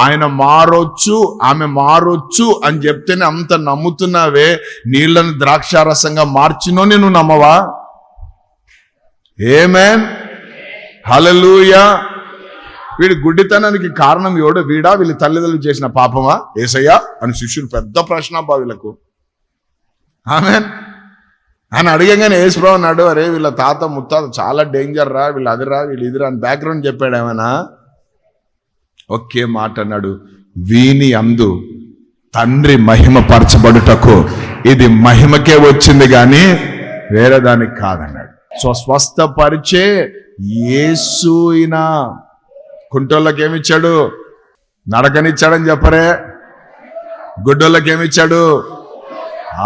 ఆయన మారొచ్చు ఆమె మారొచ్చు అని చెప్తేనే అంత నమ్ముతున్నావే. నీళ్ళను ద్రాక్షారసంగా మార్చినో నేను నమ్మవా? ఏమేన్ హలలుయా వీడి గుడ్డితనానికి కారణం ఎవడు? వీడా? వీళ్ళ తల్లిదండ్రులు చేసిన పాపమా? ఏసయ్యా? అని శిష్యులు పెద్ద ప్రశ్న అబ్బా వీళ్ళకు. ఆమె ఆయన అడిగంగానే యేసుప్రభు అన్నాడు అరే వీళ్ళ తాత ముత్తాత చాలా డేంజర్ రా వీళ్ళు అదిరా వీళ్ళు ఇదిరా అని బ్యాక్గ్రౌండ్ చెప్పాడు ఏమైనా? ఒకే మాట అన్నాడు వీని అందు తండ్రి మహిమ పరచబడుటకు ఇది మహిమకే వచ్చింది కానీ వేరే దానికి కాదన్నాడు. సో స్వస్థపరిచే యేసుయిన కుంటోళ్ళకి ఏమిచ్చాడు నడకనిచ్చాడని చెప్పరే. గుడ్డోళ్ళకి ఏమిచ్చాడు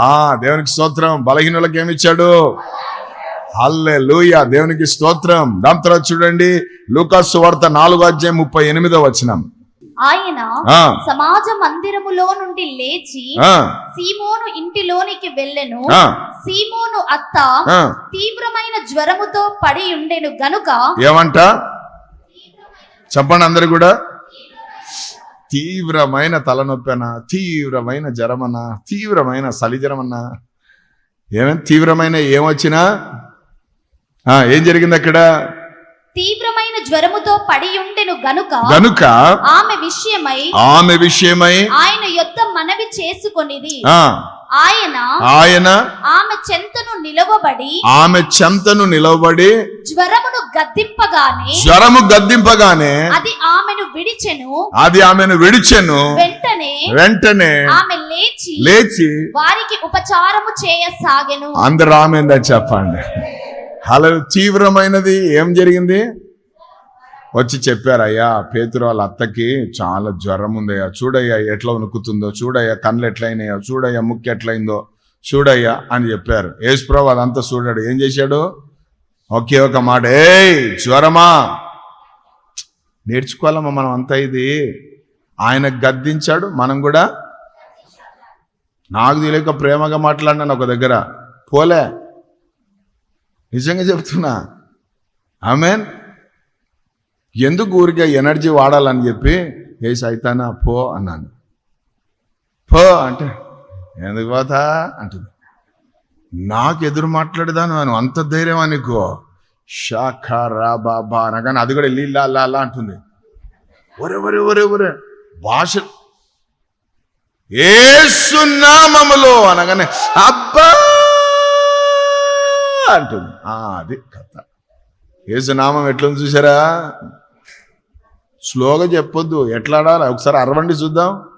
ఆ దేవునికి స్తోత్రం బలహీనులకు ఏమిచ్చాడు హల్లే లూయ దేవునికి స్తోత్రం. దాని తర్వాత చూడండి లూకాసు వార్త నాలుగో అధ్యాయం ముప్పై ఎనిమిదో వచనం. ఆయన సమాజ మందిరములో నుండి లేచి సీమోను ఇంటిలోనికి వెళ్ళెను. సీమోను అత్త. తీవ్రమైన జ్వరముతో పడి ఉండెను గనుక ఏమంట? చెప్పండి అందరు కూడా. తీవ్రమైన తలనొప్పనా? తీవ్రమైన జ్వరమన్నా తీవ్రమైన చలి జ్వరమన్నా ఏమైనా తీవ్రమైన ఏమొచ్చినా? ఏం జరిగింది అక్కడ? తీవ్రమైన జ్వరముతో పడి ఉండెను గనుక గనుక ఆమె విషయమై ఆమె విషయమై ఆయన యొద్ద మనవి చేసుకొనిది. ఆయన ఆయన ఆమె చెంతను నిలవబడి ఆమె చెంతను నిలవబడి జ్వరమును గద్దింపగానే జ్వరము గద్దింపగానే అది ఆమెను విడిచెను. అది ఆమెను విడిచెను. వెంటనే వెంటనే ఆమె లేచి లేచి వారికి ఉపచారము చేయసాగెను. అందరు ఆమెందని చెప్పండి. అలా తీవ్రమైనది ఏం జరిగింది? వచ్చి చెప్పారయ్యా పేతురు వాళ్ళ అత్తకి చాలా జ్వరం ఉందయ్యా. చూడయ్యా ఎట్లా ఉనుకుతుందో చూడయ్యా కళ్ళు ఎట్లయినాయో చూడయ్యా ముక్కు ఎట్లయిందో చూడయ్యా అని చెప్పారు. యేసుప్రభు అదంతా చూడాడు. ఏం చేశాడు? ఒకే ఒక మాట ఏ జ్వరమా? నేర్చుకోవాలమ్మా మనం అంతా ఇది. ఆయన గద్దించాడు మనం కూడా. నాకు తెలియక ప్రేమగా మాట్లాడినాను ఒక దగ్గర. పోలే నిజంగా చెప్తున్నా. ఆమెన్? ఎందుకు ఊరికే ఎనర్జీ వాడాలని చెప్పి ఏ సైతానా పో అన్నాను. పో అంటే ఎందుకు పోతా? అంటుంది. నాకు ఎదురు మాట్లాడదాను నేను అంత ధైర్యమా నీకు. షాఖ రా బాబా అనగానే అది కూడా లీలా లా అంటుంది. ఒరే ఒరే ఒరే ఒరే భాష. ఏసునామములో అనగానే అబ్బా! అంటుంది. అది కథ. ఏసునామం ఎట్లుంది చూసారా స్లోగా చెప్పొద్దు. ఎట్లా ఆడాలి? ఒకసారి అరవండి చూద్దాం.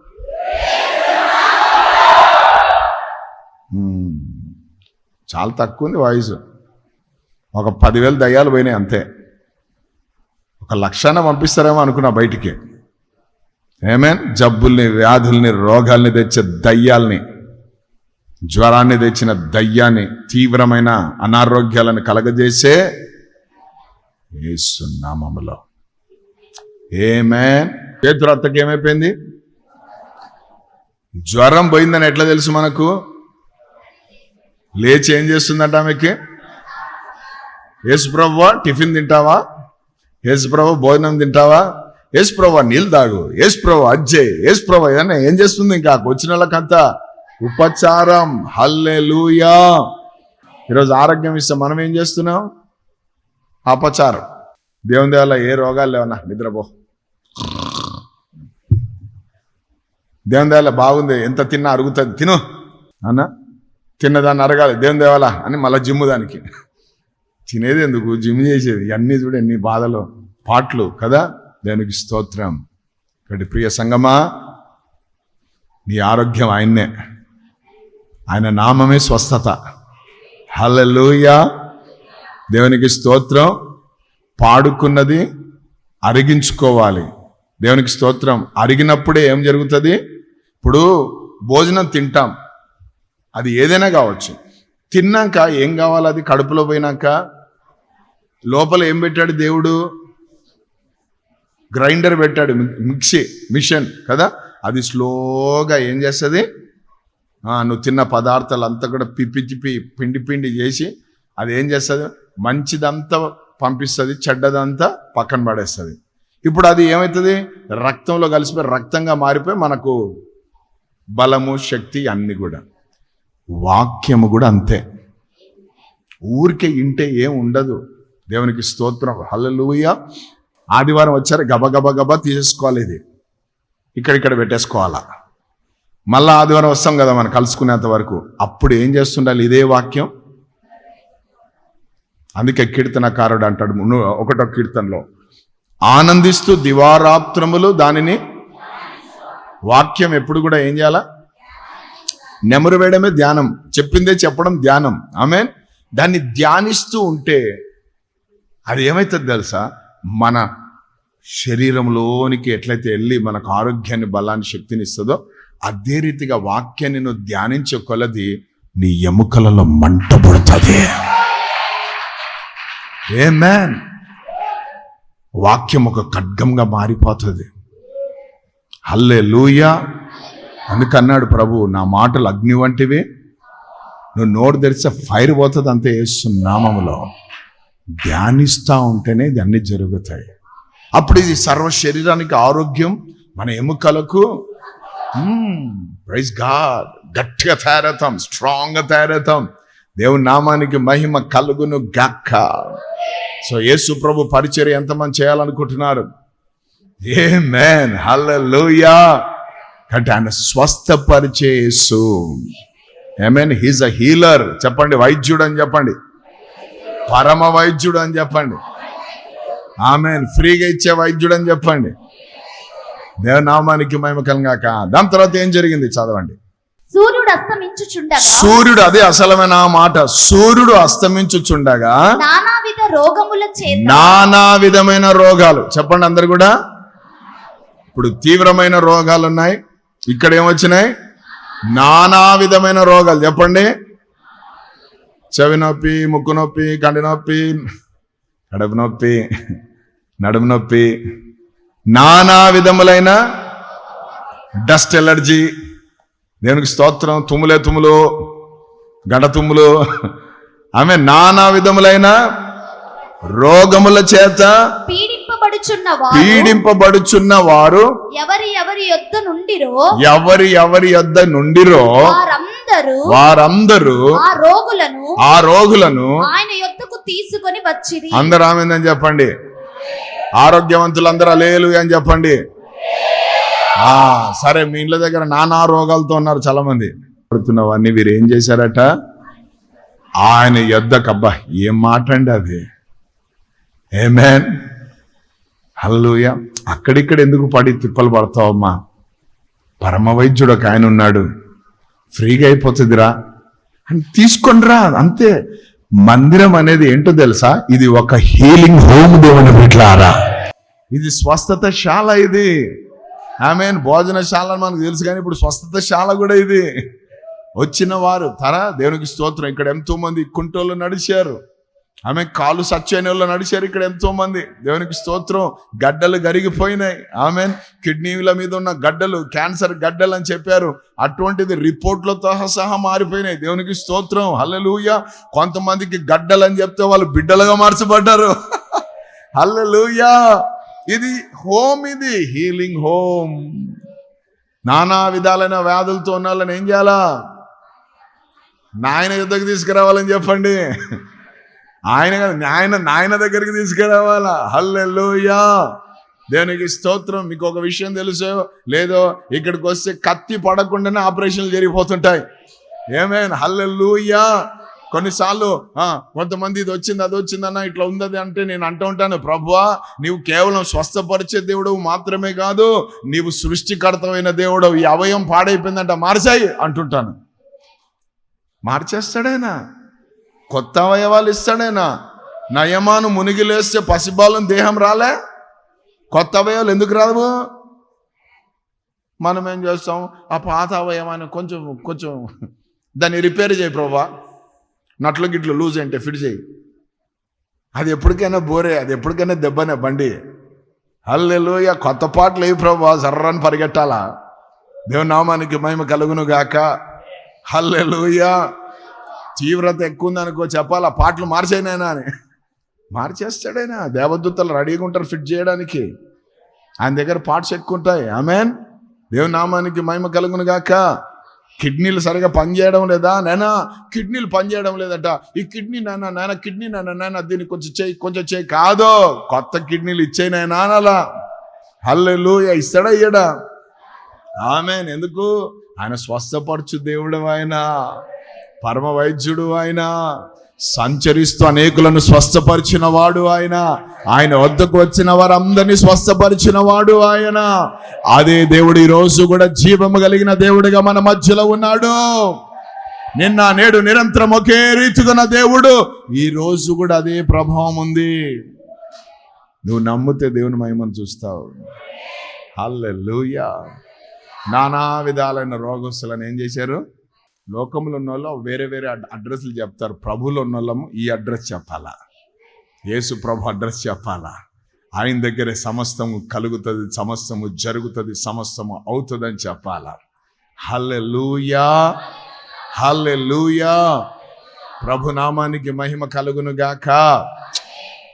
చాలా తక్కువ ఉంది వాయిస్. ఒక పదివేలు దయ్యాలు పోయినాయి అంతే. ఒక లక్షాన పంపిస్తారేమో అనుకున్నా బయటికి. ఏమేన్ జబ్బుల్ని వ్యాధుల్ని రోగాల్ని తెచ్చే దయ్యాల్ని. జ్వరాన్ని తెచ్చిన దయ్యాన్ని తీవ్రమైన అనారోగ్యాలను కలగజేసే ఏసునామములో ఏమేన్ పేతురత్తకి ఏమైపోయింది? జ్వరం పోయిందని ఎట్లా తెలుసు మనకు? లేచి ఏం చేస్తుందంట ఆమెకి? యేసుప్రవ్వ టిఫిన్ తింటావా? యేసుప్రవ్వ భోజనం తింటావా? యేసుప్రవ్వ నీళ్ళు తాగు. యేసుప్రవ్వ అజ్జే. యేసుప్రవ్వ ఏదన్నా ఏం చేస్తుంది ఇంకా? వచ్చిన వాళ్ళకంతా ఉపచారం. హల్లే ఈరోజు ఆరోగ్యం ఇస్తే మనం ఏం చేస్తున్నాం? అపచారం. దేవుని దేవాల ఏ రోగాలు లేవన్నా నిద్రపో. దేవుని దేవాల బాగుంది. ఎంత తిన్నా అరుగుతుంది. తిను. అన్న? తిన్నదాన్ని అరగాలి. దేవుని దేవాల అని మళ్ళీ జిమ్ దానికి. తినేది ఎందుకు? జిమ్ చేసేది. ఇవన్నీ చూడు ఎన్ని బాధలు. పాటలు కదా? దేవునికి స్తోత్రం. కాబట్టి ప్రియ సంగమా నీ ఆరోగ్యం ఆయన్నే. ఆయన నామమే స్వస్థత. హల్లెలూయా. దేవునికి స్తోత్రం. పాడుకున్నది అరిగించుకోవాలి. దేవునికి స్తోత్రం. అరిగినప్పుడే ఏం జరుగుతుంది? ఇప్పుడు భోజనం తింటాం. అది ఏదైనా కావచ్చు. తిన్నాక ఏం కావాలి? అది కడుపులో పోయినాక? లోపల ఏం పెట్టాడు దేవుడు? గ్రైండర్ పెట్టాడు. మిక్సీ మిషన్ కదా? అది స్లోగా ఏం చేస్తుంది? నువ్వు తిన్న పదార్థాలు అంతా కూడా పిప్పి చిప్పి పిండి పిండి చేసి అది ఏం చేస్తుంది? మంచిదంతా పంపిస్తుంది చెడ్డదంతా పక్కన పడేస్తుంది. ఇప్పుడు అది ఏమవుతుంది రక్తంలో కలిసిపోయి రక్తంగా మారిపోయి మనకు బలము శక్తి అన్ని కూడా. వాక్యము కూడా అంతే. ఊరికే ఇంటే ఏం ఉండదు. దేవునికి స్తోత్రం. హల్లెలూయా. ఆదివారం వచ్చారు గబ గబ గబ తీసేసుకోవాలి ఇది. ఇక్కడిక్కడ పెట్టేసుకోవాలా. మళ్ళా ఆదివారం వస్తాం కదా మనం కలుసుకునేంత వరకు. అప్పుడు ఏం చేస్తుండాలి? ఇదే వాక్యం. అందుకే కీర్తనకారుడు అంటాడు ఒకటో కీర్తనలో ఆనందిస్తూ దివారాత్రములు దానిని వాక్యం ఎప్పుడు కూడా ఏం చేయాలా? నెమరు వేయడమే ధ్యానం. చెప్పిందే చెప్పడం ధ్యానం. ఆమె దాన్ని ధ్యానిస్తూ ఉంటే అది ఏమవుతుంది తెలుసా? మన శరీరంలోనికి ఎట్లయితే వెళ్ళి మనకు ఆరోగ్యాన్ని బలాన్ని శక్తిని ఇస్తుందో అదే రీతిగా వాక్యాన్ని నువ్వు ధ్యానించే కొలది నీ ఎముకలలో మంట పుడుతుంది. ఏ మ్యాన్ వాక్యం ఒక ఖడ్గంగా మారిపోతుంది. హల్లే లూయా అందుకన్నాడు ప్రభు నా మాటలు అగ్ని వంటివి నువ్వు నోరు తెరిస్తే ఫైర్ పోతుంది అంతే నామములో. ధ్యానిస్తూ ఉంటేనే ఇది అన్నీ జరుగుతాయి. అప్పుడు ఇది సర్వ శరీరానికి ఆరోగ్యం మన ఎముకలకు ప్రైజ్ గాడ్. గట్టిగా తయారవుతాం స్ట్రాంగ్గా తయారవుతాం దేవుని నామానికి మహిమ కలుగును గక్క సో యేసు ప్రభు పరిచర్య ఎంతమంది చేయాలనుకుంటున్నారు? ఏ మేన్ హల్లెలూయా అంటే ఆయన స్వస్థపరిచే యేసు. ఏమేన్ హీజ్ అ హీలర్ చెప్పండి వైద్యుడు అని చెప్పండి. పరమ వైద్యుడు అని చెప్పండి. ఆమెన్ ఫ్రీగా ఇచ్చే వైద్యుడు అని చెప్పండి. దేవనామానికి మహిమ కలగాక. దాని తర్వాత ఏం జరిగింది? చదవండి. సూర్యుడు అస్తమించుచుండగా సూర్యుడు అదే అసలమైన మాట. సూర్యుడు అస్తమించుచుండగా నానావిధ రోగముల చేత నానా విధమైన రోగాలు. చెప్పండి అందరు కూడా. ఇప్పుడు తీవ్రమైన రోగాలు ఉన్నాయి. ఇక్కడ ఏమొచ్చినాయి నానా విధమైన రోగాలు. చెప్పండి. చెవి నొప్పి ముక్కు నొప్పి కంటి నొప్పి కడుపు నొప్పి నడుము నొప్పి నానా విధములైన డస్ట్ ఎలర్జీ. దేవునికి స్తోత్రం. తుమ్ములే తుమ్ములు గడ తుమ్ములు. ఆమె నానా విధములైన రోగముల చేత పీడింపబడుచున్న వారు పీడింపబడుచున్న వారు ఎవరి ఎవరి యొద్ద నుండిరో ఎవరి ఎవరి యొద్ద నుండిరో వారందరూ వారందరూ ఆ రోగులను ఆ రోగులను ఆయన యొద్దకు తీసుకొని వచ్చిరి. అందరూ ఆమెందని చెప్పండి. ఆరోగ్యవంతులందరూ అలేలు అని చెప్పండి. ఆ సరే మీ ఇండ్ల దగ్గర నానా రోగాలతో ఉన్నారు చాలా మంది పడుతున్నవన్నీ వీరు ఏం చేశారట? ఆయన యొద్దకబ్బా ఏం మాట అండి అది? ఏమేన్ హల్లుయ అక్కడిక్కడ ఎందుకు పడి తిప్పలు పడతావమ్మా? పరమవైద్యుడు ఒక ఆయన ఉన్నాడు. ఫ్రీగా అయిపోతుందిరా. అని తీసుకొనిరా అంతే. మందిరం అనేది ఏంటో తెలుసా? ఇది ఒక హీలింగ్ హోమ్ దేవుని బిడ్లారా. ఇది స్వస్థత శాల ఇది. ఆమె భోజనశాల అని మనకు తెలుసు కానీ ఇప్పుడు స్వస్థత శాల కూడా ఇది. వచ్చిన వారు తర దేవునికి స్తోత్రం. ఇక్కడ ఎంతో మంది కుంటోళ్ళు నడిచారు. ఆమె కాలు సచ్చైన నడిచారు ఇక్కడ ఎంతో మంది దేవునికి స్తోత్రం. గడ్డలు గరిగిపోయినాయి. ఆమె కిడ్నీల మీద ఉన్న గడ్డలు క్యాన్సర్ గడ్డలు అని చెప్పారు. అటువంటిది రిపోర్ట్లతో సహా మారిపోయినాయి. దేవునికి స్తోత్రం. హల్లెలూయ. కొంతమందికి గడ్డలు అని చెప్తే వాళ్ళు బిడ్డలుగా మార్చబడ్డారు. హల్లెలూయా. ఇది హోమ్ ఇది. Healing home. నానా విధాలైన వ్యాధులతో ఉన్న వాళ్ళని ఏం చేయాలా? నాయన యుద్ధకు తీసుకురావాలని చెప్పండి. ఆయన ఆయన నాయన నాయన దగ్గరికి తీసుకురావాలా హల్లెల్లోయా దేవునికి స్తోత్రం. మీకు ఒక విషయం తెలుసో లేదో ఇక్కడికి వస్తే కత్తి పడకుండానే ఆపరేషన్లు జరిగిపోతుంటాయి. ఏమేన్ హల్లెలూయా. కొన్నిసార్లు కొంతమంది ఇది వచ్చింది అది వచ్చిందన్న ఇట్లా ఉందది అంటే నేను అంటూ ఉంటాను ప్రభువా నీవు కేవలం స్వస్థపరిచే దేవుడు మాత్రమే కాదు నీవు సృష్టికర్తమైన దేవుడు ఈ అవయం పాడైపోయిందంట మార్చాయి అంటుంటాను. మార్చేస్తాడేనా? కొత్త అవయవాలు ఇస్తాడేనా? నయమాను మునిగిలేస్తే పసిబాలం దేహం రాలే? కొత్త అవయవాలు ఎందుకు రావు? మనం ఏం చేస్తాం? ఆ పాత అవయవాన్ని కొంచెం కొంచెం దాన్ని రిపేర్ చేయి ప్రభా. నట్లు గిట్లు లూజ్ అంటే ఫిట్ చేయి. అది ఎప్పటికైనా బోరే అది ఎప్పటికైనా దెబ్బనే బండి. హల్లెలూయ కొత్త పాటలు ఏ ప్రభా సర్రని పరిగెట్టాలా? దేవుని నామానికి మహిమ కలుగును గాక హల్లెలుయా. తీవ్రత ఎక్కువ ఉందనుకో చెప్పాలా? పాటలు మార్చేనాయనా అని. మార్చేస్తాడైనా. దేవదూతలు రెడీగా ఉంటారు ఫిట్ చేయడానికి. ఆయన దగ్గర పార్ట్స్ ఎక్కువ ఉంటాయి. ఆమెన్. దేవుని నామానికి మహిమ కలుగును గాక. కిడ్నీలు సరిగా పనిచేయడం లేదా? నానా కిడ్నీలు పనిచేయడం లేదట. ఈ కిడ్నీ నాన్న నాన్న కిడ్నీ నాన్న నాన్న దీన్ని కొంచెం చేయి కొంచెం చేయి కాదు. కొత్త కిడ్నీలు ఇచ్చేయి నాయనా అనాలా హల్లెలు ఇస్తాడా ఇయ్యడా? ఆమెన్. ఎందుకు? ఆయన స్వస్థపరచు దేవుడు ఆయన. పరమ వైద్యుడు ఆయన. సంచరిస్తూ అనేకులను స్వస్థపరిచిన వాడు ఆయన. ఆయన వద్దకు వచ్చిన వారందరినీ స్వస్థపరిచిన వాడు ఆయన. అదే దేవుడు ఈరోజు రోజు కూడా జీవము కలిగిన దేవుడిగా మన మధ్యలో ఉన్నాడు. నిన్న నేడు నిరంతరం ఒకే రీతిగా దేవుడు ఈ రోజు కూడా అదే ప్రభావం ఉంది. నువ్వు నమ్మితే దేవుని మహిమను చూస్తావు. హల్లెలూయా. నానా విధాలైన రోగస్తులను ఏం చేశారు? లోకంలో ఉన్న వాళ్ళు వేరే వేరే అడ్రస్లు చెప్తారు. ప్రభులు ఉన్న వాళ్ళము ఈ అడ్రస్ చెప్పాలా? యేసు ప్రభు అడ్రస్ చెప్పాలా? ఆయన దగ్గరే సమస్తము కలుగుతుంది సమస్తము జరుగుతుంది సమస్తము అవుతుందని చెప్పాలా? హల్లెలూయా! హల్లెలూయా! ప్రభు నామానికి మహిమ కలుగును గాక.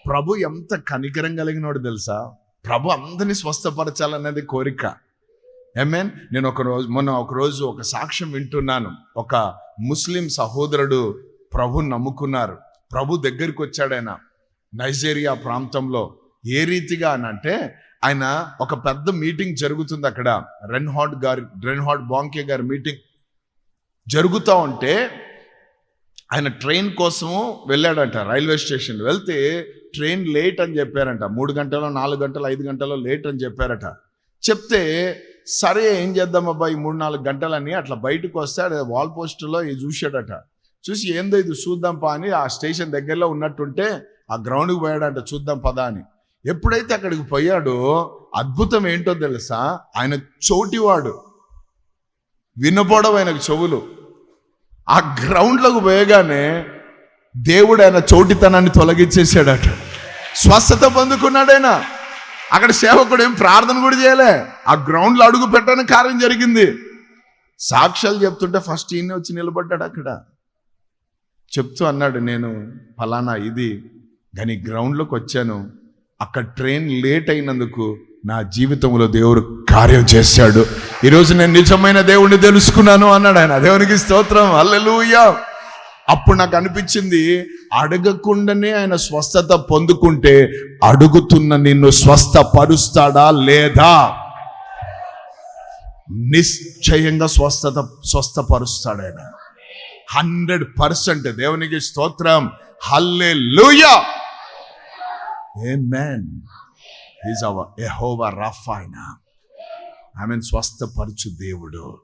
ప్రభు ఎంత కనికరం కలిగినోడు తెలుసా? ప్రభు అందరినీ స్వస్థపరచాలన్నది కోరిక. ఎమెన్ నేను ఒక రోజు మొన్న ఒక రోజు ఒక సాక్ష్యం వింటున్నాను. ఒక ముస్లిం సహోదరుడు ప్రభు నమ్ముకున్నారు. ప్రభు దగ్గరికి వచ్చాడాయన నైజీరియా ప్రాంతంలో ఏ రీతిగా అని అంటే ఆయన ఒక పెద్ద మీటింగ్ జరుగుతుంది అక్కడ. రెన్హాడ్ గారి రెన్హాడ్ బాంకే గారి మీటింగ్ జరుగుతూ ఉంటే ఆయన ట్రైన్ కోసము వెళ్ళాడంట. రైల్వే స్టేషన్ వెళ్తే ట్రైన్ లేట్ అని చెప్పారంట. మూడు గంటలో నాలుగు గంటలు ఐదు గంటలు లేట్ అని చెప్పారట. చెప్తే సరే ఏం చేద్దాం అబ్బాయి మూడు నాలుగు గంటలని అట్లా బయటకు వస్తే వాల్ పోస్టులో ఇది చూశాడట. చూసి ఏందో ఇది చూద్దాం పా అని ఆ స్టేషన్ దగ్గరలో ఉన్నట్టుంటే ఆ గ్రౌండ్కి పోయాడంట చూద్దాం పదా అని. ఎప్పుడైతే అక్కడికి పోయాడో అద్భుతం ఏంటో తెలుసా? ఆయన చోటివాడు. వినపడవు ఆయనకు చెవులు. ఆ గ్రౌండ్లోకి పోయగానే దేవుడు ఆయన చోటితనాన్ని తొలగించేసాడట స్వస్థత పొందుకున్నాడైనా. అక్కడ సేవకుడు ఏం ప్రార్థన కూడా చేయలే. ఆ గ్రౌండ్లో అడుగు పెట్టని కార్యం జరిగింది. సాక్ష్యాలు చెప్తుంటే ఫస్ట్ ఈయన వచ్చి నిలబడ్డాడు అక్కడ. చెప్తూ అన్నాడు నేను ఫలానా ఇది కానీ గ్రౌండ్లోకి వచ్చాను. అక్కడ ట్రైన్ లేట్ అయినందుకు నా జీవితంలో దేవుడు కార్యం చేశాడు. ఈరోజు నేను నిజమైన దేవుణ్ణి తెలుసుకున్నాను అన్నాడు ఆయన. దేవునికి స్తోత్రం. అల్లెలుయ్యా అప్పుడు నాకు అనిపించింది అడగకుండానే ఆయన స్వస్థత పొందుకుంటే అడుగుతున్న నిన్ను స్వస్థపరుస్తాడా లేదా? నిశ్చయంగా స్వస్థత స్వస్థపరుస్తాడు ఆయన. Hundred percent. దేవునికి స్తోత్రం. Hallelujah a man is our Jehovah Rapha ఆయన. ఐ మీన్ స్వస్థపరచు దేవుడు.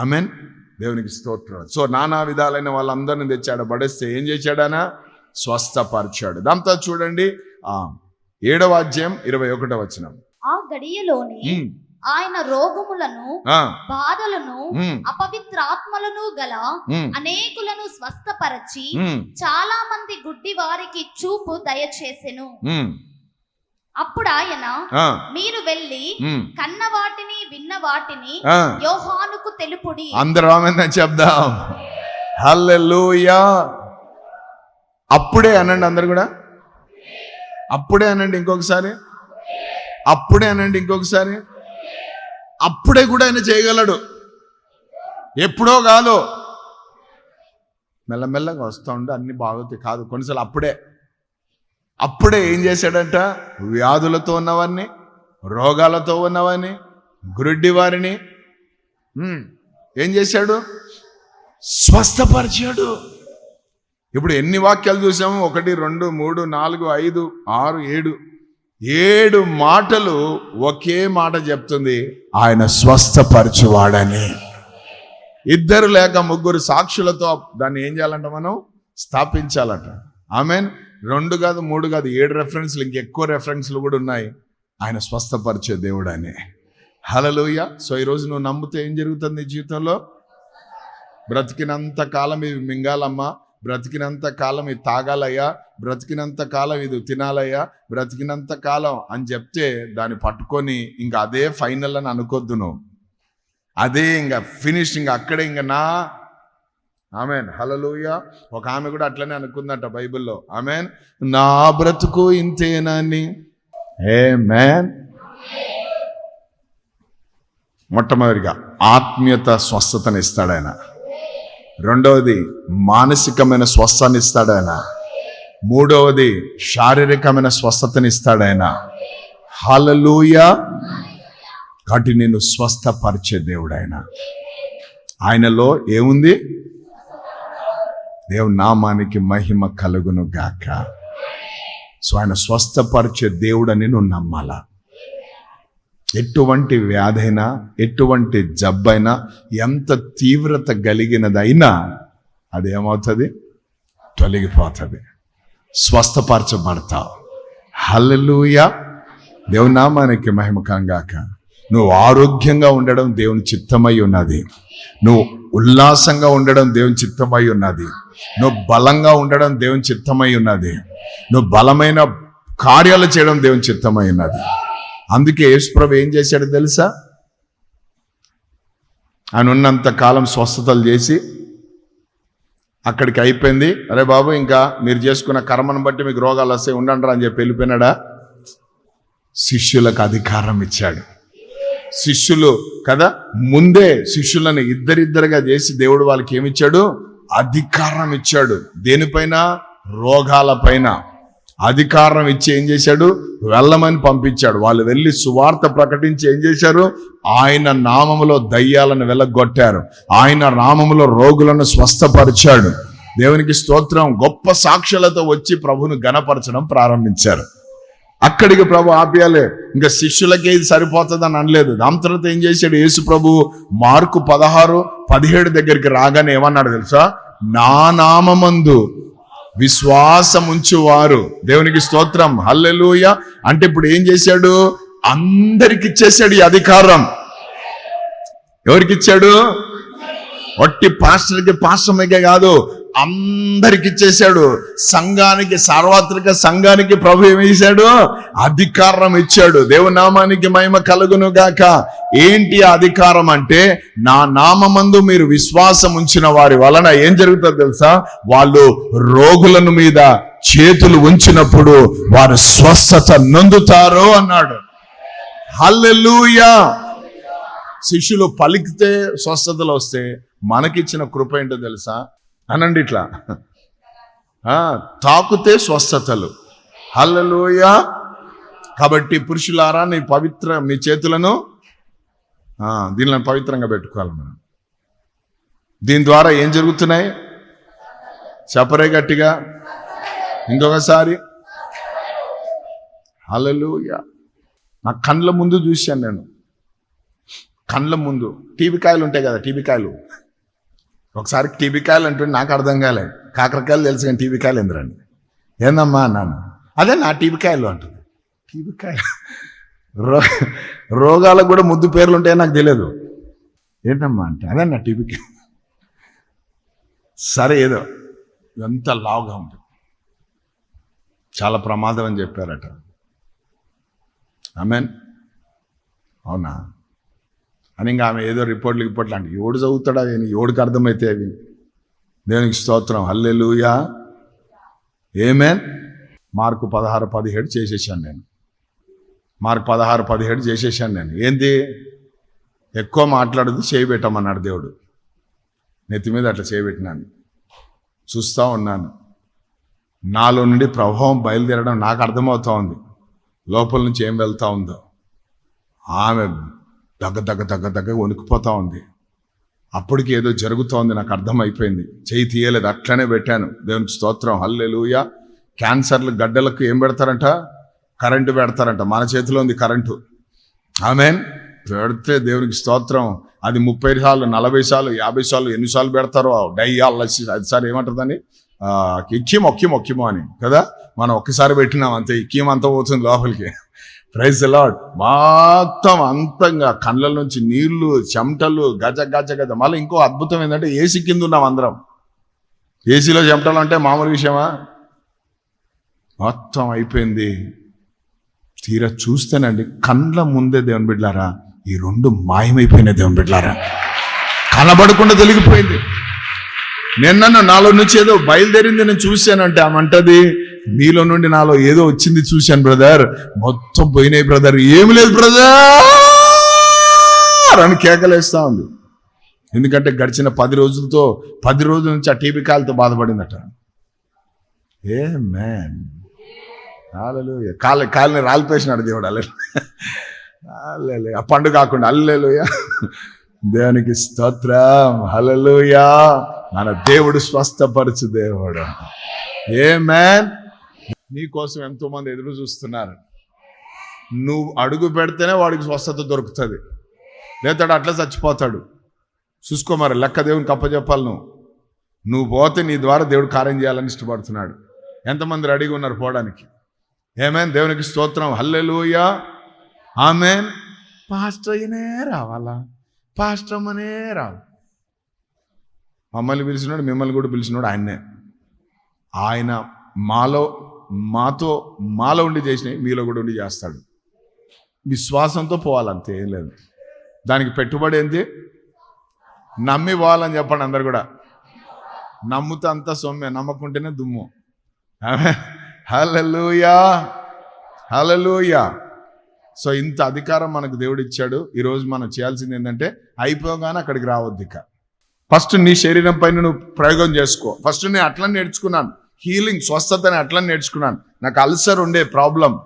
ఐ మీన్ దేవునికి స్తోత్రం సో నానా విధాలైన వాళ్ళందరిని తెచ్చాడు పడేస్తే ఏం చేశాడనా? స్వస్థపరిచాడు. దాంతో చూడండి ఆ ఏడవ అధ్యాయం ఇరవై ఒకటో వచనం. ఆ గడియలోనే ఆయన రోగములను బాధలను అపవిత్రాత్మలను గల అనేకులను స్వస్థపరచి చాలా మంది గుడ్డి వారికి చూపు దయచేసెను. అప్పుడు ఆయన మీరు వెళ్ళి కన్న వాటిని విన్న వాటిని. యోహానుకు తెలుపుడి. అందరూ చెప్దాం. హల్లెలూయా. అప్పుడే అనండి అందరు కూడా? అప్పుడే అనండి ఇంకొకసారి? అప్పుడే అనండి ఇంకొకసారి? అప్పుడే కూడా ఆయన చేయగలడు. ఎప్పుడో కాదు. మెల్లమెల్లగా వస్తూ ఉంటే అన్ని బాగుతాయి కాదు. కొన్నిసార్లు అప్పుడే. అప్పుడే ఏం చేశాడంట? వ్యాధులతో ఉన్నవారిని రోగాలతో ఉన్నవారిని గురుడ్డి వారిని ఏం చేశాడు? స్వస్థపరిచాడు. ఇప్పుడు ఎన్ని వాక్యాలు చూసాము? ఒకటి రెండు మూడు నాలుగు ఐదు ఆరు ఏడు. ఏడు మాటలు ఒకే మాట చెప్తుంది ఆయన స్వస్థపరచువాడని. ఇద్దరు లేక ముగ్గురు సాక్షులతో దాన్ని ఏం చేయాలంట మనం? స్థాపించాలట. ఆమెన్. రెండు కాదు మూడు కాదు ఏడు రెఫరెన్స్లు ఇంకెక్కువ రెఫరెన్స్లు కూడా ఉన్నాయి. ఆయన స్వస్థపరిచే దేవుడు అని. హలలోయ సో ఈరోజు నువ్వు నమ్మితే ఏం జరుగుతుంది నీ జీవితంలో? బ్రతికినంత కాలం ఇవి మింగాలమ్మా. బ్రతికినంత కాలం ఇది తాగాలయ్యా. బ్రతికినంత కాలం ఇది తినాలయ్యా. బ్రతికినంత కాలం అని చెప్తే దాన్ని పట్టుకొని ఇంకా అదే ఫైనల్ అని అనుకోద్దు నువ్వు. అదే ఇంకా ఫినిష్ ఇంకా అక్కడే ఇంకా నా ఆమెన్ హలలుయ ఒక ఆమె కూడా అట్లనే అనుకుందంట బైబిల్లో. ఆమెన్ నా బ్రతుకు ఇంతేనని ఏ మ్యాన్ మొట్టమొదటిగా ఆత్మీయత స్వస్థతని ఇస్తాడు ఆయన. రెండవది మానసికమైన స్వస్థాన్ని ఇస్తాడు ఆయన. మూడవది శారీరకమైన స్వస్థతని ఇస్తాడు ఆయన. హలలుయ కాబట్టి నేను స్వస్థపరిచే దేవుడు ఆయన. ఆయనలో ఏముంది? దేవుని నామానికి మహిమ కలుగును గాక. సో ఆయన స్వస్థపరిచే దేవుడని నువ్వు నమ్మాలా? ఎటువంటి వ్యాధైనా ఎటువంటి జబ్బైనా ఎంత తీవ్రత కలిగినదైనా అదేమవుతుంది? తొలగిపోతుంది. స్వస్థపరచబడతావు. హల్లెలూయ. దేవునామానికి మహిమకంగాక నువ్వు ఆరోగ్యంగా ఉండడం దేవుని చిత్తమై ఉన్నది. నువ్వు ఉల్లాసంగా ఉండడం దేవుని చిత్తమై ఉన్నది. నువ్వు బలంగా ఉండడం దేవుని చిత్తమై ఉన్నది. నువ్వు బలమైన కార్యాలు చేయడం దేవుని చిత్తమై ఉన్నది. అందుకే యేసుప్రభు ఏం చేశాడు తెలుసా? ఆయన ఉన్నంత కాలం స్వస్థతలు చేసి అక్కడికి అయిపోయింది. అరే బాబు ఇంకా మీరు చేసుకున్న కర్మను బట్టి మీకు రోగాలు వస్తాయి ఉండండి అని చెప్పి వెళ్ళిపోయినాడా? శిష్యులకు అధికారం ఇచ్చాడు. శిష్యులు కదా? ముందే శిష్యులను ఇద్దరిద్దరుగా చేసి దేవుడు వాళ్ళకి ఏమిచ్చాడు? అధికారం ఇచ్చాడు. దేనిపైన? రోగాల పైన. అధికారం ఇచ్చి ఏం చేశాడు? వెళ్ళమని పంపించాడు. వాళ్ళు వెళ్ళి సువార్త ప్రకటించి ఏం చేశారు? ఆయన నామములో దయ్యాలను వెళ్ళగొట్టారు. ఆయన నామములో రోగులను స్వస్థపరిచాడు. దేవునికి స్తోత్రం. గొప్ప సాక్షులతో వచ్చి ప్రభును గణపరచడం ప్రారంభించారు. అక్కడికి ప్రభు ఆప్యాలే. ఇంకా శిష్యులకే ఇది సరిపోతుందని అనలేదు. దాని తర్వాత ఏం చేశాడు? యేసు ప్రభు మార్కు పదహారు పదిహేడు దగ్గరికి రాగానే ఏమన్నాడు తెలుసా? నా నామమందు విశ్వాసం ఉంచువారు. దేవునికి స్తోత్రం. హల్లెలూయ. అంటే ఇప్పుడు ఏం చేశాడు? అందరికి ఇచ్చేసాడు ఈ అధికారం. ఎవరికి ఇచ్చాడు? ఒట్టి పాస్టర్కి పాస్టర్కే కాదు. అందరికి ఇచ్చేశాడు. సంఘానికి సార్వత్రిక సంఘానికి ప్రభు ఏమేశాడు అధికారం ఇచ్చాడు. దేవుని నామానికి మహిమ కలుగును గాక ఏంటి అధికారం అంటే? నా నామందు మీరు విశ్వాసం ఉంచిన వారి వలన ఏం జరుగుతుందో తెలుసా? వాళ్ళు రోగులను మీద చేతులు ఉంచినప్పుడు వారు స్వస్థత నందుతారు అన్నాడు. హల్లెలూయా! శిష్యులు పలికితే స్వస్థతలు వస్తే మనకిచ్చిన కృప ఏంటో తెలుసా? అనండి ఇట్లా. తాకుతే స్వస్థతలు. హల్లలోయ. కాబట్టి పురుషులారా నీ పవిత్ర మీ చేతులను దీనిని పవిత్రంగా పెట్టుకోవాలి మనం. దీని ద్వారా ఏం జరుగుతున్నాయి? చెప్పరే గట్టిగా. ఇంకొకసారి. హలలుయ నా కండ్ల ముందు చూశాను నేను. కండ్ల ముందు. టీవీ కాయలు ఉంటాయి కదా టీవీ కాయలు. ఒకసారి టీబీ కాయలు అంటుంటే నాకు అర్థం కాలే. కాకరకాయలు తెలుసు కానీ టీబీ కాయలు ఎందురండి ఏందమ్మా అన్నాను. అదే నా టీబీ కాయలు అంటుంది. టీబీ కాయలు. రో రోగాలకు కూడా ముద్దు పేర్లు ఉంటాయో నాకు తెలియదు ఏంటమ్మా అంటే అదే నా టీబీ కాయ సరే ఏదో ఎంత లావుగా ఉంటుంది. చాలా ప్రమాదం అని చెప్పారట. ఆమెన్. అవునా? అని ఇంకా ఆమె ఏదో రిపోర్ట్లు రిపోర్ట్లు అంటే ఎవడు చదువుతాడా అని ఎవడికి అర్థమైతే అవి దేవునికి స్తోత్రం. హల్లెలూయా. ఏమేన్ మార్కు పదహారు పదిహేడు చేసేసాను నేను. మార్కు పదహారు పదిహేడు చేసేసాను నేను. ఏంది? ఎక్కువ మాట్లాడదు చేయబెట్టమన్నాడు దేవుడు. నెత్తి మీద అట్లా చేయబెట్టినాను చూస్తూ ఉన్నాను. నాలో నుండి ప్రభావం బయలుదేరడం నాకు అర్థమవుతూ ఉంది. లోపల నుంచి ఏం వెళ్తూ ఉందో. ఆమె దగ్గ దగ్గ దగ్గ దగ్గ వణికిపోతా ఉంది. అప్పటికి ఏదో జరుగుతోంది నాకు అర్థమైపోయింది. చేయి తీయలేదు అట్లనే పెట్టాను. దేవునికి స్తోత్రం హల్లెలుయ. క్యాన్సర్లు గడ్డలకు ఏం పెడతారంట? కరెంటు పెడతారంట. మన చేతిలో ఉంది కరెంటు. ఆమెన్. పెడితే దేవునికి స్తోత్రం. అది ముప్పై సార్లు నలభై సార్లు యాభై సార్లు ఎన్నిసార్లు పెడతారో? డయ్యా అది సార్ ఏమంటుందని ఎక్కిమో ఒక్కిమో ఒక్కిమో అని కదా? మనం ఒక్కసారి పెట్టినాం అంతే. ఎక్కిం అంతా పోతుంది లోపలికి. ప్రైజ్ లాడ్ మొత్తం అంతంగా కళ్ళ నుంచి నీళ్ళు చెమటలు గజ గజ గజ. మళ్ళీ ఇంకో అద్భుతం ఏంటంటే ఏసీ కింద ఉన్నాం అందరం. ఏసీలో చెమటలు అంటే మామూలు విషయమా? మొత్తం అయిపోయింది. తీరా చూస్తేనండి కండ్ల ముందే దేవుని బిడ్లారా ఈ రెండు మాయమైపోయినాయి దేవుని బిడ్లారా. కనబడకుండా తొలగిపోయింది. నిన్న నాలో నుంచి ఏదో బయలుదేరింది నేను చూశానంటే ఆమంటది మీలో నుండి నాలో ఏదో వచ్చింది చూశాను బ్రదర్. మొత్తం పోయినాయి బ్రదర్. ఏమి లేదు బ్రదర్ అని కేకలేస్తా ఉంది. ఎందుకంటే గడిచిన పది రోజులతో పది రోజుల నుంచి ఆ టీబీ కాలుతో బాధపడిందట. ఏ మ్యాన్ కాళ్ళ కాళ్ళని రాలిపేసినాడు దేవుడు అల్లె అల్లెలు ఆ పండు కాకుండా అల్లెలుయా దేవునికి స్తోత్రం? హలలుయా మన దేవుడు స్వస్థపరచు దేవుడు. ఏ మ్యాన్ నీకోసం ఎంతోమంది ఎదురు చూస్తున్నారు. నువ్వు అడుగు పెడితేనే వాడికి స్వస్థత దొరుకుతుంది. లేతాడు అట్లా చచ్చిపోతాడు. చూసుకో మరి లెక్క దేవునికి అప్పచెప్పాలి నువ్వు. నువ్వు పోతే నీ ద్వారా దేవుడు కార్యం చేయాలని ఇష్టపడుతున్నాడు. ఎంతమంది రెడీగా ఉన్నారు పోవడానికి? ఏమేన్ దేవునికి స్తోత్రం. హల్లెలూయా ఆమెన్ పాస్టర్ అయినే రావాలా? పాస్టర్ అమ్మనే రావు మమ్మల్ని పిలిచినాడు మిమ్మల్ని కూడా పిలిచినాడు ఆయన్నే. ఆయన మాలో మాతో మాలో ఉండి చేసినవి మీలో కూడా ఉండి చేస్తాడు. విశ్వాసంతో పోవాలంతే ఏం లేదు. దానికి పెట్టుబడి ఏంటి నమ్మి పోవాలని చెప్పండి అందరు కూడా. నమ్ముతే అంతా సొమ్మే నమ్మకుంటేనే దుమ్ము. హలలుయా హలలుయా సో ఇంత అధికారం మనకు దేవుడు ఇచ్చాడు. ఈరోజు మనం చేయాల్సింది ఏంటంటే అయిపోగానే అక్కడికి రావద్దు ఇక. ఫస్ట్ నీ శరీరం పైన నువ్వు ప్రయోగం చేసుకో. ఫస్ట్ నేను అట్లా నేర్చుకున్నాను. హీలింగ్ స్వస్థతని అట్లా నేర్చుకున్నాను. నాకు అల్సర్ ఉండే ప్రాబ్లం.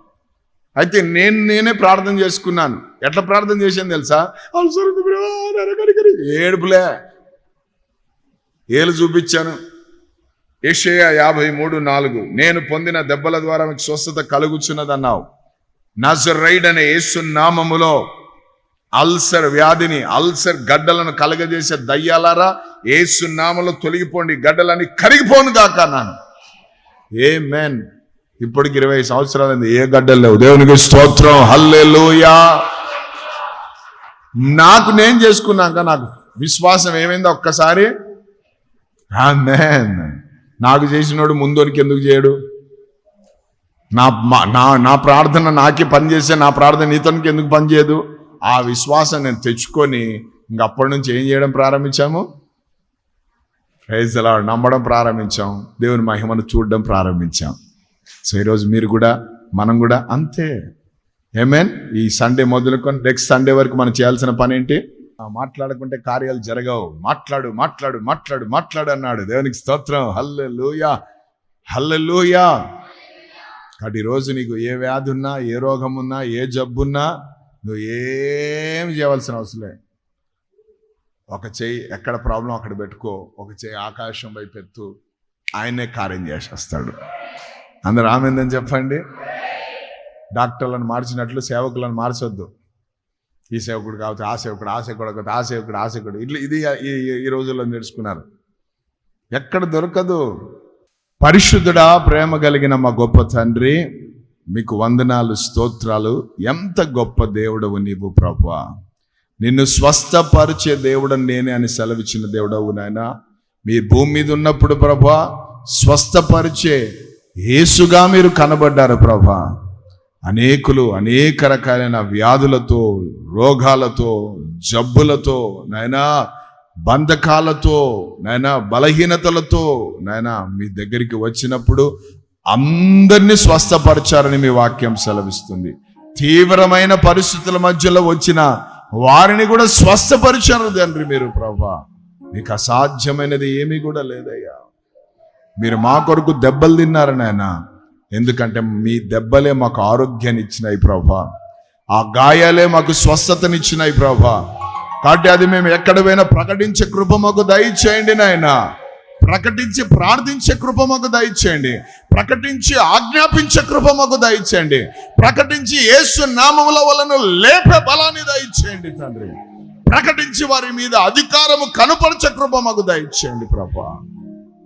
అయితే నేను నేనే ప్రార్థన చేసుకున్నాను. ఎట్లా ప్రార్థన చేశాను తెలుసా? అల్సర్ ఉంది ఏడుపులే. ఏలు చూపించాను. ఏషియా యాభై మూడు నాలుగు. నేను పొందిన దెబ్బల ద్వారా మీకు స్వస్థత కలుగుచున్నదన్నావు. నజరైడ్ అనే యేసు నామములో అల్సర్ వ్యాధిని అల్సర్ గడ్డలను కలగజేసే దయ్యాలారా ఏసు నామలో తొలగిపోండి. గడ్డలని కరిగిపోను దాకా నాను ఏ మేన్ ఇప్పటికి ఇరవై సంవత్సరాలు ఏ గడ్డలు లేవు. దేవునికి స్తోత్రం. హల్లెలూయా నాకు నేను చేసుకున్నాక నాకు విశ్వాసం ఏమైందో ఒక్కసారి? నాకు చేసినోడు ముందోనికి ఎందుకు చేయడు? నా మా- నా నా ప్రార్థన నాకే పనిచేసే నా ప్రార్థన నీతోనికి ఎందుకు పనిచేయదు ఆ విశ్వాసం నేను తెచ్చుకొని ఇంకప్పటి నుంచి ఏం చేయడం ప్రారంభించాము? ప్రైజ్ అలా నమ్మడం ప్రారంభించాం. దేవుని మహిమను చూడడం ప్రారంభించాం. సో ఈరోజు మీరు కూడా మనం కూడా అంతే. ఏమేన్ ఈ సండే మొదలుకొని నెక్స్ట్ సండే వరకు మనం చేయాల్సిన పని ఏంటి? మాట్లాడకుంటే కార్యాలు జరగవు. మాట్లాడు మాట్లాడు మాట్లాడు మాట్లాడు అన్నాడు. దేవునికి స్తోత్రం. హల్లెలూయా హల్లెలూయా కాబట్టి ఈరోజు నీకు ఏ వ్యాధి ఉన్నా ఏ రోగం ఉన్నా ఏ జబ్బున్నా నువ్వు ఏమి చేయవలసిన అవసరం లేదు. ఒక చెయ్యి ఎక్కడ ప్రాబ్లం అక్కడ పెట్టుకో ఒక చెయ్యి ఆకాశం వైపు ఎత్తు ఆయనే కార్యం చేసేస్తాడు. అందరు ఆమెందని చెప్పండి? డాక్టర్లను మార్చినట్లు సేవకులను మార్చొద్దు. ఈ సేవకుడు కావచ్చు ఆ సేవకుడు ఆ సేవకుడు కావచ్చు ఆ సేవకుడు ఆ సేవకుడు. ఇట్లా ఇది ఈ- ఈ రోజుల్లో నేర్చుకున్నారు. ఎక్కడ దొరకదు. పరిశుద్ధుడా ప్రేమ కలిగిన మా గొప్ప తండ్రి మీకు వందనాలు స్తోత్రాలు. ఎంత గొప్ప దేవుడవు నీవు ప్రభా. నిన్ను స్వస్థపరిచే దేవుడు నేనే అని సెలవిచ్చిన దేవుడవు నాయన. మీ భూమి మీద ఉన్నప్పుడు ప్రభా స్వస్థపరిచే యేసుగా మీరు కనబడ్డారు ప్రభా. అనేకులు అనేక రకాలైన వ్యాధులతో రోగాలతో జబ్బులతో నాయనా బంధకాలతో నైనా బలహీనతలతో నైనా మీ దగ్గరికి వచ్చినప్పుడు అందరినీ స్వస్థపరిచారని మీ వాక్యం సెలవిస్తుంది. తీవ్రమైన పరిస్థితుల మధ్యలో వచ్చిన వారిని కూడా స్వస్థపరిచారు తండ్రి మీరు ప్రభా. మీకు అసాధ్యమైనది ఏమీ కూడా లేదయ్యా. మీరు మా కొరకు దెబ్బలు తిన్నారు నాయన. ఎందుకంటే మీ దెబ్బలే మాకు ఆరోగ్యాన్ని ఇచ్చినాయి ప్రభా. ఆ గాయాలే మాకు స్వస్థతనిచ్చినాయి ప్రభా. కాబట్టి అది మేము ఎక్కడ పోయినా ప్రకటించే కృప మాకు దయచేయండి నాయనా. ప్రకటించి ప్రార్థించే కృప మాకు దయచేయండి. ప్రకటించి ఆజ్ఞాపించే కృప మాకు దయచేయండి. ప్రకటించి యేసు నామముల వలన లేపే బలాన్ని దయచేయండి తండ్రి. ప్రకటించి వారి మీద అధికారము కనుపరచే కృప మాకు దయచేయండి ప్రభా.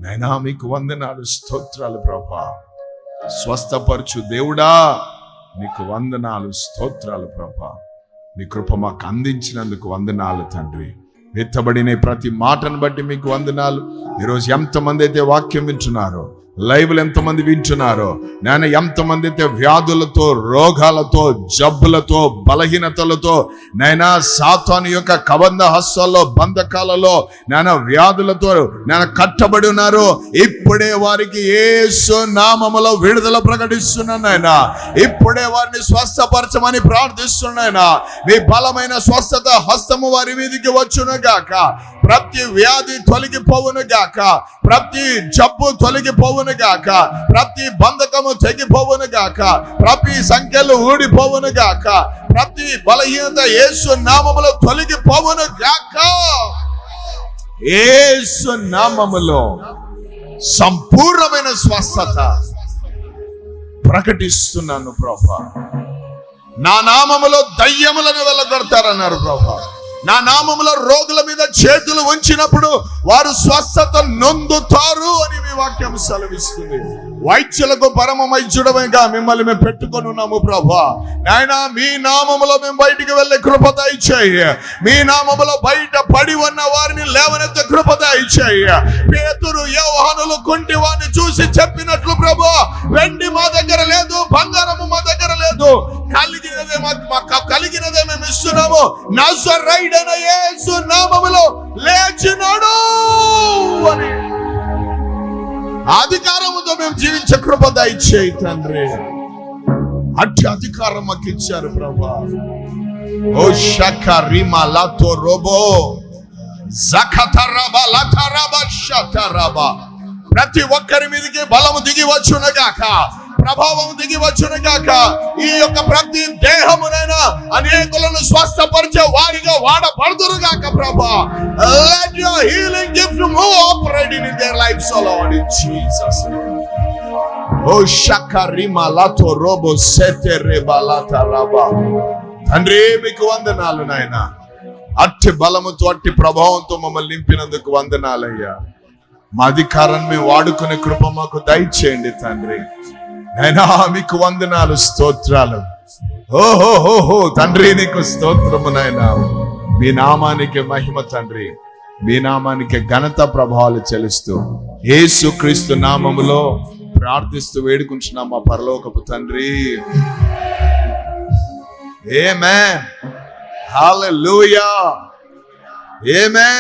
నైనా మీకు వందనాలు స్తోత్రాలు ప్రభా. స్వస్థపరచు దేవుడా నీకు వందనాలు స్తోత్రాలు ప్రభా. నీ కృప మాకు అందించినందుకు వందనాలు తండ్రి. ఎత్తబడిన ప్రతి మాటను బట్టి మీకు వందనాలు. ఈరోజు ఎంతమంది అయితే వాక్యం వింటున్నారో లైవ్లు ఎంతమంది వింటున్నారో నేను ఎంతమంది అయితే వ్యాధులతో రోగాలతో జబ్బులతో బలహీనతలతో నైనా సాతాను యొక్క కబంధ హస్తాల్లో బంధకాలలో నేను వ్యాధులతో నేను కట్టబడి ఉన్నారు ఇప్పుడే వారికి ఏసు నామములో విడుదల ప్రకటిస్తున్నాను నాయన. ఇప్పుడే వారిని స్వస్థపరచమని ప్రార్థిస్తున్నాయన మీ బలమైన స్వస్థత హస్తము వారి మీదకి వచ్చును గాక. ప్రతి వ్యాధి తొలగిపోవును గాక. ప్రతి జబ్బు తొలగిపోవును గాక. ప్రతి బంధకము తెగిపోవును గాక. ప్రతి సంఖ్యలు ఊడిపోవును గాక. ప్రతి బలహీనత యేసు నామములో తొలగిపోవును గాక. యేసు నామములో సంపూర్ణమైన స్వస్థత ప్రకటిస్తున్నాను ప్రభా. నా నామములో దయ్యములను వెళ్ళగొడతారన్నారు ప్రభా. నా నామంలో రోగుల మీద చేతులు ఉంచినప్పుడు వారు స్వస్థత నొందుతారు అని మీ వాక్యం సెలవిస్తుంది. వైద్యులకు పరమ వైద్యుడమేగా మిమ్మల్ని మేము పెట్టుకొని ఉన్నాము ప్రభా. నాయన మీ నామములో మేము బయటికి వెళ్ళే కృపత ఇచ్చాయి మీ నామములో బయట పడి ఉన్న వారిని లేవనెత్తే కృపత ఇచ్చాయి పేతురు యోహానులు కుంటి వారిని చూసి చెప్పినట్లు ప్రభు వెండి మా దగ్గర లేదు బంగారం కలిగినదే మేము ఇస్తున్నాము. నజరైడన యేసు నామములో లేచినాడు అని. అధికారముతో మేము జీవించే కృప దయచేయి తండ్రి. అట్టి అధికారం మాకు ఇచ్చారు ప్రభా. ఓ శఖ రిమ లతో రోబో. జఖతరబ లతరబ షతరబ. ప్రతి ఒక్కరి మీదకి బలము దిగి వచ్చునగాక. ప్రభావం దిగి వచ్చునగాక ఈ యొక్క ప్రతి దేహమునైనా అనేకులను స్వస్థపరిచే వారిగా వాడబడుదురుగాక ప్రభా. Let your healing gift move operating in their lives O Lord in Jesus ఓ షకరిమా లతో రోబో సెతే రేబా లతరబా తండ్రి మీకు వందనాలు నాయన. అట్టి బలముతో అట్టి ప్రభావంతో మమ్మల్ని నింపినందుకు వందనాలయ్యా. మా అధికారాన్ని మేము వాడుకునే కృప మాకు దయచేయండి తండ్రి. నైనా మీకు వందనాలు స్తోత్రాలు. ఓహో హో హో తండ్రి నీకు స్తోత్రము నాయన. మీ నామానికి మహిమ తండ్రి. మీ నామానికి ఘనత ప్రభావాలు చెలుస్తూ యేసు క్రీస్తు నామములో ప్రార్థిస్తూ వేడుకుంటున్నాం మా పరలోకపు తండ్రి. Amen. Hallelujah. ఏమే